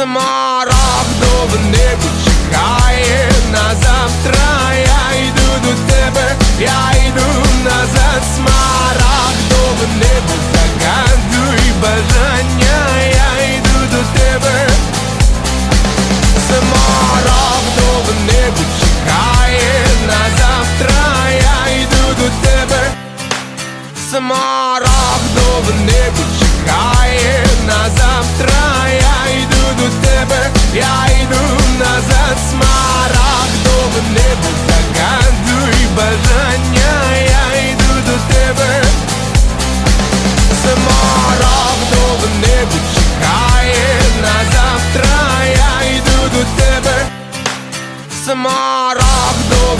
Смарагдове небо чекає на завтра. Я йду до тебе, я йду назад. Смарагдове небо загадуй бажання. Я йду до тебе. Смарагдове небо чекає на завтра. Я йду до тебе. Смарагдове небо Смарагдове небо